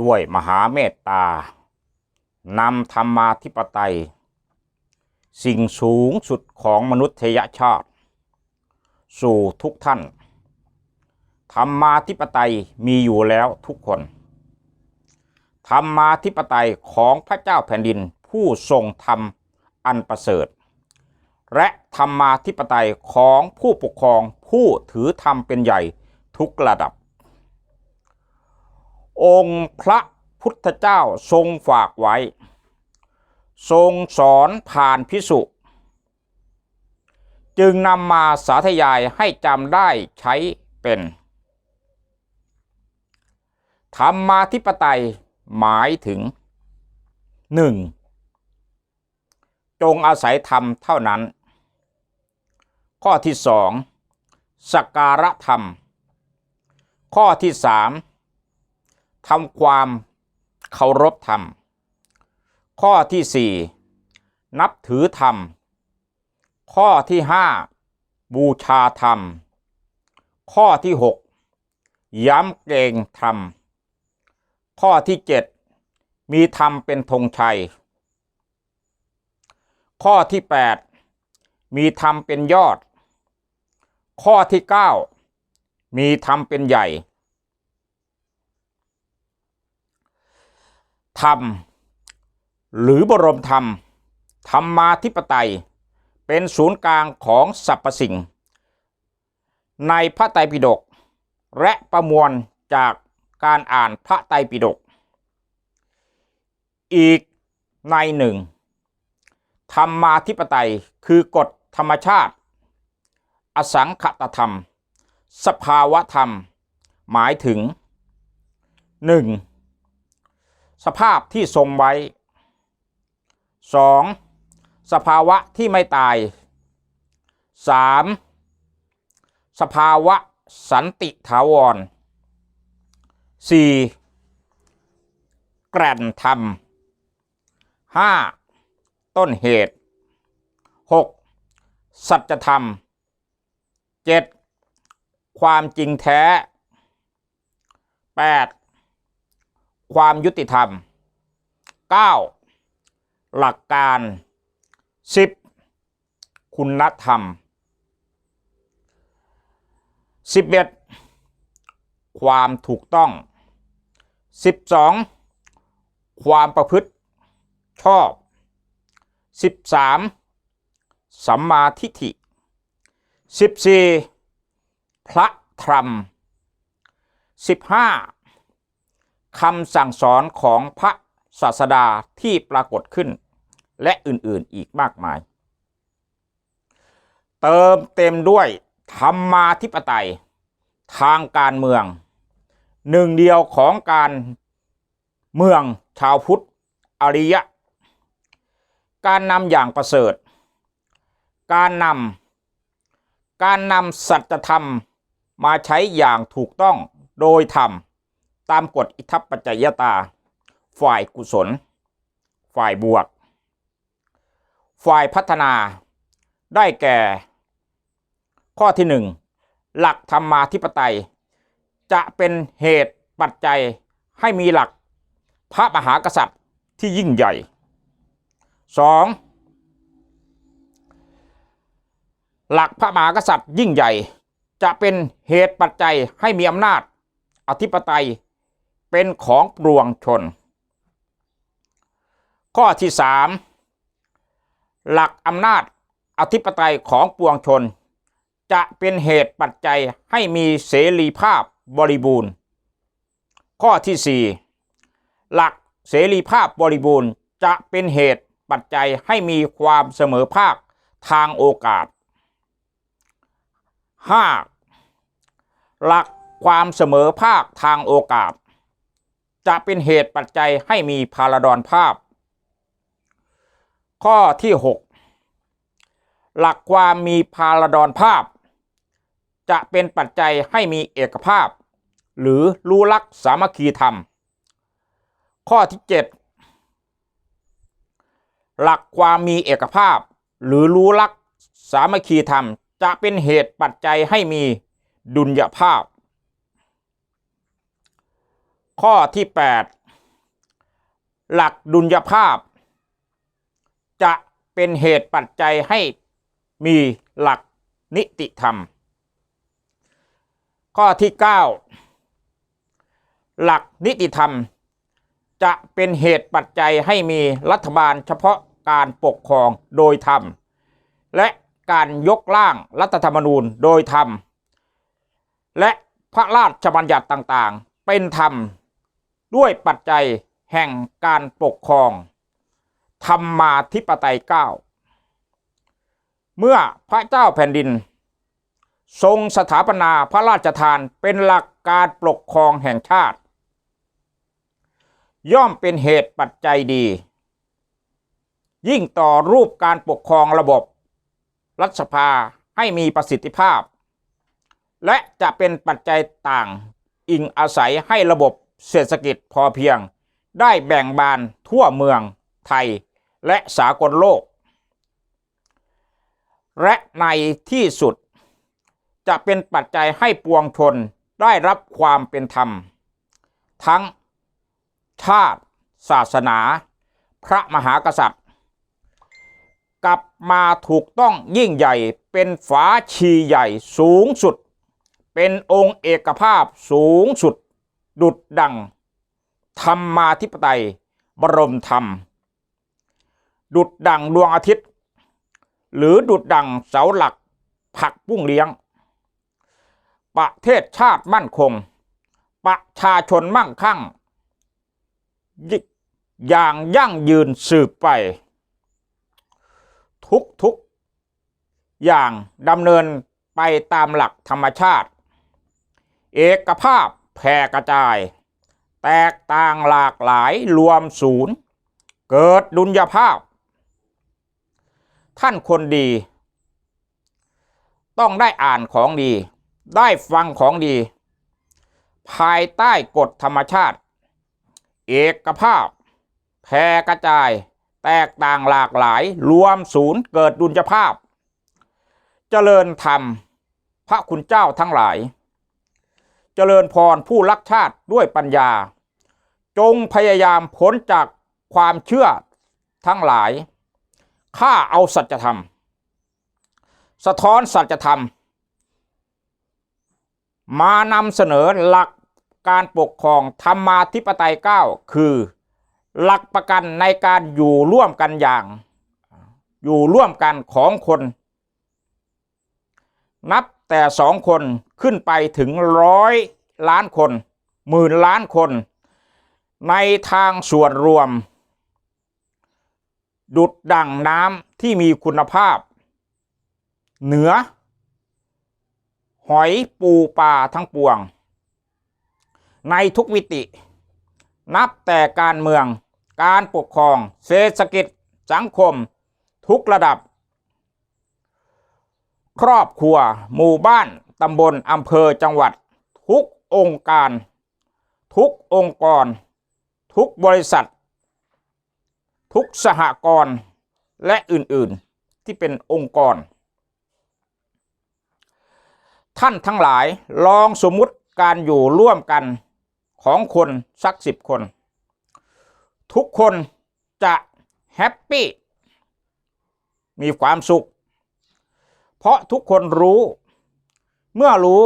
ด้วยมหาเมตตานำธรรมาธิปไตย สิ่งสูงสุดของมนุษยชาติ สู่ทุกท่าน ธรรมาธิปไตยมีอยู่แล้วทุกคน ธรรมาธิปไตยของพระเจ้าแผ่นดินผู้ทรงธรรมอันประเสริฐ และธรรมาธิปไตยของผู้ปกครองผู้ถือธรรมเป็นใหญ่ทุกระดับ องค์พระพุทธเจ้าทรงฝากไว้ ทรงสอนผ่านพิสุ จึงนำมาสาธยายให้จำได้ใช้เป็น ธรรมาธิปไตยหมายถึง 1. จงอาศัยธรรมเท่านั้น ข้อที่สองสักการะธรรม ข้อที่สาม ทำความเคารพธรรม ข้อที่สี่นับถือธรรม ข้อที่ห้าบูชาธรรม ข้อที่หกย้ำเกรงธรรม ข้อที่เจ็ดมีธรรมเป็นธงชัย ข้อที่แปดมีธรรมเป็นยอด ข้อที่เก้ามีธรรมเป็นใหญ่ ธรรม หรือบรมธรรม ธรรมาธิปไตย เป็นศูนย์กลางของสรรพสิ่ง ในพระไตรปิฎกและประมวลจากการอ่านพระไตรปิฎกอีกในหนึ่ง ธรรมาธิปไตยคือกฎธรรมชาติ อสังขตธรรม สภาวะธรรม หมายถึง 1. สภาพที่ทรงไว้ 2. สภาวะที่ไม่ตาย 3. สภาวะสันติถาวร 4. แกร่นธรรม 5. ต้นเหตุ 6. สัจธรรม 7. ความจริงแท้ 8. ความยุติธรรม 9. หลักการ 10. คุณธรรม 11. ความถูกต้อง 12. ความประพฤติชอบ 13. สัมมาทิฏฐิ 14. พระธรรม 15. คำสั่งสอนของพระศาสดาที่ปรากฏขึ้น และอื่นๆอีกมากมาย เติมเต็มด้วยธรรมาธิปไตย ทางการเมือง หนึ่งเดียวของการเมืองชาวพุทธอริยะ การนำอย่างประเสริฐ การนำการนำสัจธรรมมาใช้อย่างถูกต้องโดยธรรม ตามกฎอิทัปปัจจยตา ฝ่ายกุศล ฝ่ายบวก ฝ่ายพัฒนา ได้แก่ ข้อที่หนึ่งหลักธรรมาธิปไตย จะเป็นเหตุปัจจัยให้มีหลักพระมหากษัตริย์ที่ยิ่งใหญ่ 2. หลักพระมหากษัตริย์ยิ่งใหญ่ จะเป็นเหตุปัจจัยให้มีอำนาจ อธิปไตย เป็นของปวงชน ข้อที่3หลักอำนาจอธิปไตยของปวงชน จะเป็นเหตุปัจจัยให้มีเสรีภาพบริบูรณ์ ข้อที่4หลักเสรีภาพบริบูรณ์จะเป็นเหตุปัจจัยให้มีความเสมอภาคทางโอกาส 5. หลักความเสมอภาคทางโอกาส จะเป็นเหตุปัจจัยให้มีพาราดอนภาพ ข้อที่ 6 หลักความมีพาราดอนภาพ จะเป็นปัจจัยให้มีเอกภาพ หรือรู้ลักษสามัคคีธรรม ข้อที่ 7 หลักความมีเอกภาพ หรือรู้ลักษสามัคคีธรรม จะเป็นเหตุปัจจัยให้มีดุลยภาพ ข้อที่หลักดุลยภาพ จะเป็นเหตุปัจจัยให้มีหลักนิติธรรม ข้อที่ 9 หลักนิติธรรม จะเป็นเหตุปัจจัยให้มีรัฐบาลเฉพาะการปกครองโดยธรรม และการยกร่างรัฐธรรมนูญโดยธรรม และพระราชบัญญัติต่างๆ เป็นธรรม ด้วยปัจจัยแห่งการปกครอง ธรรมาธิปไตยเก้าเมื่อพระเจ้าแผ่นดิน ทรงสถาปนาพระราชทานเป็นหลักการปกครองแห่งชาติ ย่อมเป็นเหตุปัจจัยดี ยิ่งต่อรูปการปกครองระบบ รัฐสภาให้มีประสิทธิภาพ และจะเป็นปัจจัยต่างอิงอาศัยให้ระบบ เศรษฐกิจพอเพียง ได้แบ่งบานทั่วเมืองไทยและสากลโลก และในที่สุด จะเป็นปัจจัยให้ปวงชนได้รับความเป็นธรรม ทั้งชาติ ศาสนา พระมหากษัตริย์ กลับมาถูกต้องยิ่งใหญ่เป็นฝาชีใหญ่สูงสุด เป็นองค์เอกภาพสูงสุด ดุดดัง ธรรมาธิปไตย บรมธรรม ดุดดังดวงอาทิตย์ หรือดุดดังเสาหลักผักปุ้งเลี้ยง ประเทศชาติมั่นคง ประชาชนมั่งคั่งยอย่างยั่งยืนสืบไป ทุกทุกอย่างดำเนินไปตามหลักธรรมชาติ เอกภาพ แผ่กระจาย แตกต่างหลากหลายรวมศูนย์ เกิดดุลยภาพ ท่านคนดี ต้องได้อ่านของดี ได้ฟังของดี ภายใต้กฎธรรมชาติ เอกภาพแผ่กระจาย แตกต่างหลากหลายรวมศูนย์เกิดดุลยภาพ เจริญธรรม พระคุณเจ้าทั้งหลาย เจริญพรผู้รักชาติด้วยปัญญา จงพยายามพ้นจากความเชื่อทั้งหลายข้าเอาสัจธรรม สะท้อนสัจธรรม มานำเสนอหลักการปกครองธรรมาธิปไตย 9 คือ หลักประกันในการอยู่ร่วมกันอย่าง อยู่ร่วมกันของคน นับ แต่สองคนขึ้นไปถึงร้อยล้านคนหมื่นล้านคน ในทางส่วนรวม ดุดดั่งน้ำที่มีคุณภาพ เหนือ หอยปูปลาทั้งปวง ในทุกวิติ นับแต่การเมือง การปกครอง เศรษฐกิจ สังคม ทุกระดับ ครอบครัว หมู่บ้าน ตำบล อำเภอจังหวัด ทุกองค์การ ทุกองค์กร ทุกบริษัท ทุกสหกรณ์และอื่นๆที่เป็นองค์กร ท่านทั้งหลายลองสมมุติการอยู่ร่วมกันของคนสักสิบคน ทุกคนจะแฮปปี้มีความสุข เพราะทุกคนรู้ เมื่อรู้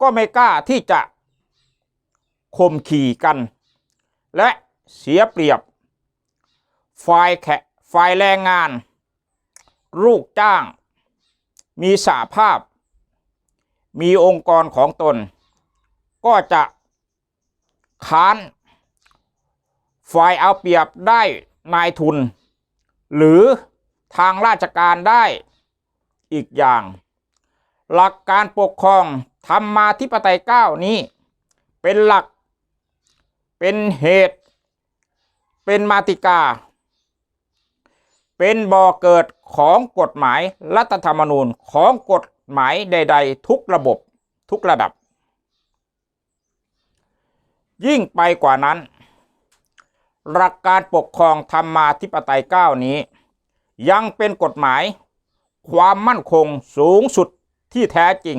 ก็ไม่กล้าที่จะข่มขี่กัน และเสียเปรียบฝ่ายแขฝ่ายแรงงาน ลูกจ้าง มีสาภาพ มีองค์กรของตน ก็จะค้านฝ่ายเอาเปรียบได้นายทุน หรือทางราชการได้ อีกอย่าง หลักการปกครองธรรมาธิปไตยเก้านี้ เป็นหลัก เป็นเหตุ เป็นมาติกา เป็นบ่อเกิดของกฎหมายรัฐธรรมนูญของกฎหมายใด ๆ ทุกระบบทุกระดับ ยิ่งไปกว่านั้น หลักการปกครองธรรมาธิปไตยเก้านี้ ยังเป็นกฎหมาย ความมั่นคงสูงสุดที่แท้จริง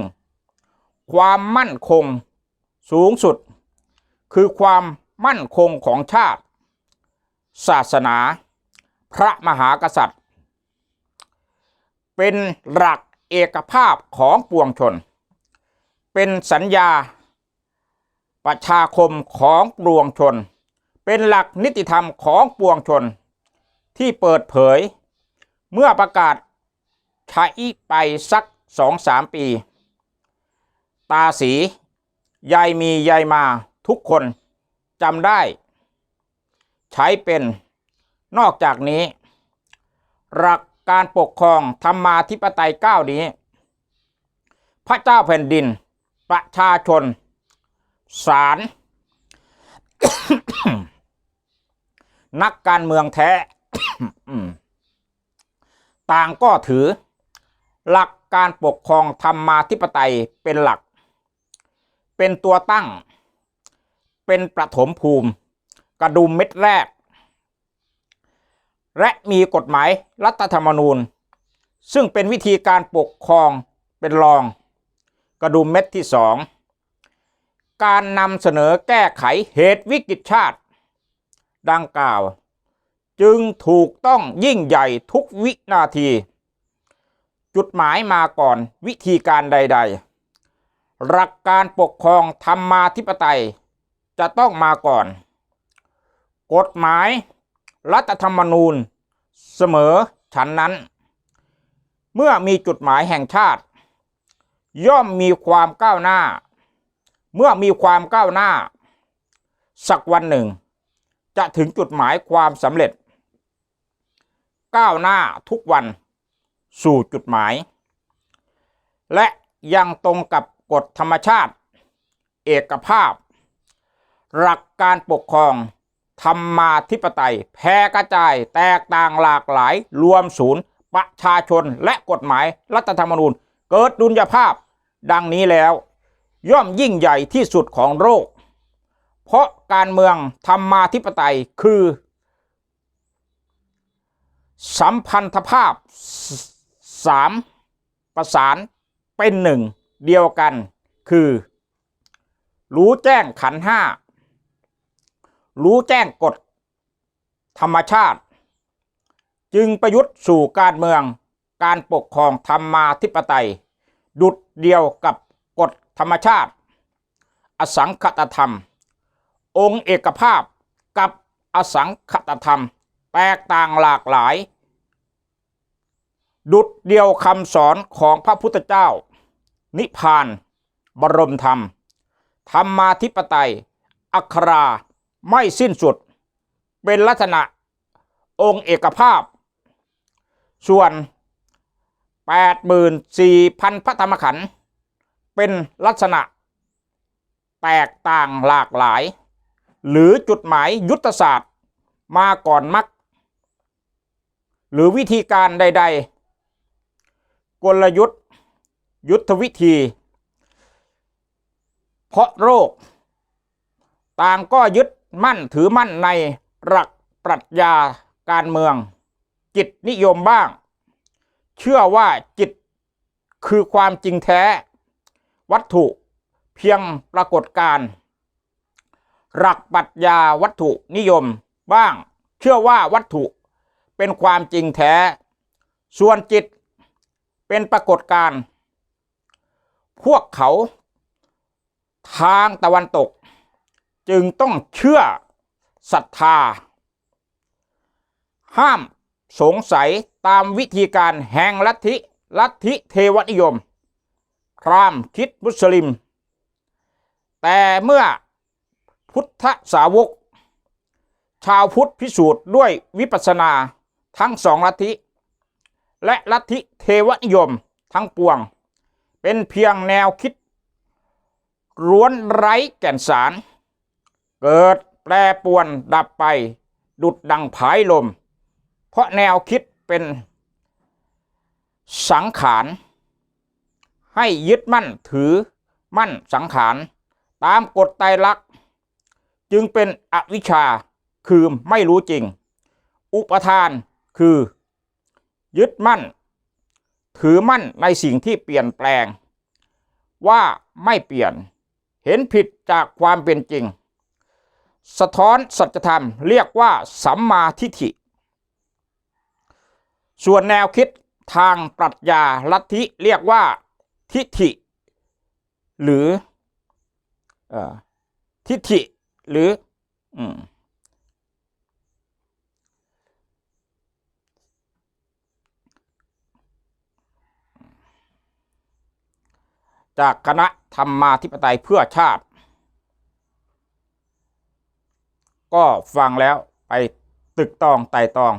ความมั่นคงสูงสุด คือความมั่นคงของชาติ ศาสนา พระมหากษัตริย์ เป็นหลักเอกภาพของปวงชน เป็นสัญญา ประชาคมของปวงชน เป็นหลักนิติธรรมของปวงชน ที่เปิดเผย เมื่อประกาศ ใช้ไปสักสองสามปี ตาสียายมียายมาทุกคนจำได้ ใช้เป็นนอกจากนี้ หลักการปกครองธรรมาธิปไตยเก้านี้ พระเจ้าแผ่นดิน ประชาชนศาลนักการเมืองแท้ ต่างก็ถือ หลักการปกครองธรรมาธิปไตยเป็นหลัก เป็นตัวตั้ง เป็นประถมภูมิ กระดุมเม็ดแรก และมีกฎหมายรัฐธรรมนูญ ซึ่งเป็นวิธีการปกครองเป็นรอง กระดุมเม็ดที่สองการนำเสนอแก้ไขเหตุวิกฤตชาติ ดังกล่าว จึงถูกต้องยิ่งใหญ่ทุกวินาที จุดหมายมาก่อนวิธีการใด ๆ หลักการปกครองธรรมาธิปไตย จะต้องมาก่อน กฎหมายรัฐธรรมนูญ เสมอฉันนั้น เมื่อมีจุดหมายแห่งชาติ ย่อมมีความก้าวหน้า เมื่อมีความก้าวหน้า สักวันหนึ่ง จะถึงจุดหมายความสำเร็จ ก้าวหน้าทุกวัน สู่จุดหมาย และยังตรงกับกฎธรรมชาติ เอกภาพ หลักการปกครองธรรมาธิปไตยแพร่กระจายแตกต่างหลากหลายรวมศูนย์ ประชาชนและกฎหมายรัฐธรรมนูญ เกิดดุลยภาพดังนี้แล้ว ย่อมยิ่งใหญ่ที่สุดของโลกเพราะการเมืองธรรมาธิปไตยคือ สัมพันธภาพ สามประสานเป็นหนึ่งเดียวกันคือ รู้แจ้งขันห้ารู้แจ้งกฎธรรมชาติ จึงประยุทธ์สู่การเมืองการปกครองธรรมาธิปไตย ดุดเดียวกับกฎธรรมชาติ อสังคตธรรม องค์เอกภาพกับอสังคตธรรม แตกต่างหลากหลาย ดุดเดียวคำสอนของพระพุทธเจ้า นิพพาน บรมธรรม ธรรมาธิปไตย อัคราไม่สิ้นสุด เป็นลักษณะองค์เอกภาพ ส่วน 84,000 พระธรรมขันธ์เป็นลักษณะ แตกต่างหลากหลาย หรือจุดหมายยุทธศาสตร์มาก่อนมัก หรือวิธีการใด ๆ กลยุทธ์ ยุทธวิธี เพราะโรค ต่างก็ยึดมั่นถือมั่นในหลักปรัชญาการเมือง จิตนิยมบ้าง เชื่อว่าจิตคือความจริงแท้ วัตถุเพียงปรากฏการหลักปรัชญาวัตถุนิยมบ้าง เชื่อว่าวัตถุเป็นความจริงแท้ ส่วนจิต เป็นปรากฏการณ์พวกเขาทางตะวันตก จึงต้องเชื่อศรัทธา ห้ามสงสัยตามวิธีการแห่งลัทธิลัทธิเทวนิยม พรามคิดมุสลิม แต่เมื่อพุทธสาวก ชาวพุทธพิสูจน์ด้วยวิปัสสนาทั้งสองลัทธิ และลัทธิเทวนิยมทั้งปวง เป็นเพียงแนวคิดร้วนไร้แก่นสาร เกิดแปรปรวนดับไป ดุดดังผายลม เพราะแนวคิดเป็นสังขาร ให้ยึดมั่นถือมั่นสังขาร ตามกฎไตรลักษณ์จึงเป็นอวิชชาคือไม่รู้จริง อุปทานคือ ยึดมั่น ถือมั่นในสิ่งที่เปลี่ยนแปลง ว่าไม่เปลี่ยนเห็นผิดจากความเป็นจริง สะท้อนสัจธรรมเรียกว่าสัมมาทิฏฐิ ส่วนแนวคิดทางปรัชญาลัทธิเรียกว่าทิฏฐิ หรืออทิฏฐิหรือ อืม จากคณะธรรมาธิปไตยเพื่อชาติ ก็ฟังแล้วไปตึกตองไต่ตอง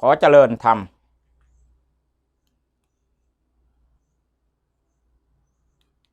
ขอเจริญธรรม